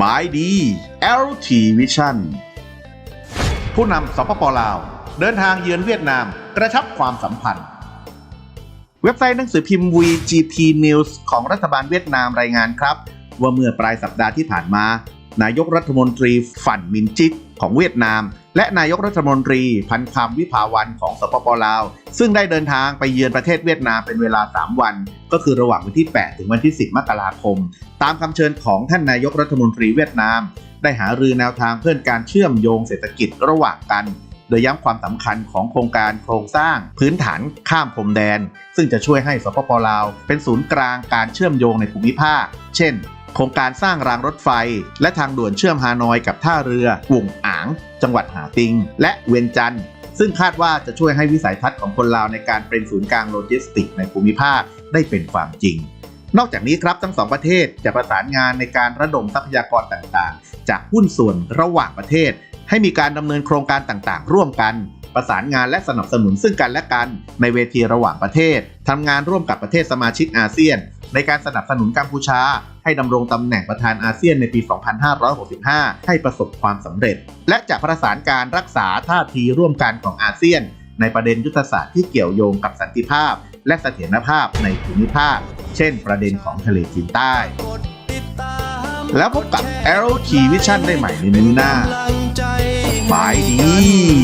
บายดี LT Vision ผู้นำสปปลาว เดินทางเยือนเวียดนามกระชับความสัมพันธ์ เว็บไซต์หนังสือพิมพ์ VGP News ของรัฐบาลเวียดนามรายงานครับ ว่าเมื่อปลายสัปดาห์ที่ผ่านมา นายกรัฐมนตรีฝันมินจิต ของเวียดนาม และนายกรัฐมนตรีพันคำวิภาวันของสปปลาว ซึ่งได้เดินทางไปเยือนประเทศเวียดนามเป็นเวลา 3 วัน ก็คือระหว่างวันที่ 8 ถึงวันที่ 10 มกราคม ตามคำเชิญของท่านนายกรัฐมนตรีเวียดนาม ได้หารือแนวทางเพื่อการเชื่อมโยงเศรษฐกิจระหว่างกัน ดยย้ำความสำคัญของโครงการโครงสร้างพื้นฐานข้ามพรมแดน ซึ่งจะช่วยให้สปปลาว เป็นศูนย์กลางการเชื่อมโยงในภูมิภาค เช่น โครงการสร้างรางรถไฟ และทางด่วนเชื่อมฮานอยกับท่าเรือกุ่งอ่าง จังหวัดหาติง และเวียงจันทร์ซึ่งคาดว่าจะช่วยให้วิสัยทัศน์ของคนลาวในการเป็นศูนย์กลางโลจิสติกในภูมิภาคได้เป็นความจริง นอกจากนี้ครับทั้งสองประเทศจะประสานงานในการระดมทรัพยากรต่างๆ จากหุ้นส่วนระหว่างประเทศ ให้มีการดำเนินโครงการต่างๆ ร่วมกัน ประสานงานและสนับสนุนซึ่งกันและกัน ในเวทีระหว่างประเทศทำงานร่วมกับประเทศสมาชิกอาเซียน ในการสนับสนุนกัมพูชา ให้ดำรงตำแหน่งประธานอาเซียนในปี 2565 ให้ประสบความสำเร็จ และจะประสานการรักษาท่าทีร่วมกันของอาเซียน ในประเด็นยุทธศาสตร์ที่เกี่ยวโยงกับสันติภาพ และเสถียรภาพในภูมิภาค เช่น ประเด็นของทะเลจีนใต้แล้วพบกับ LT Vision ได้ใหม่ในมื้อหน้า บายดี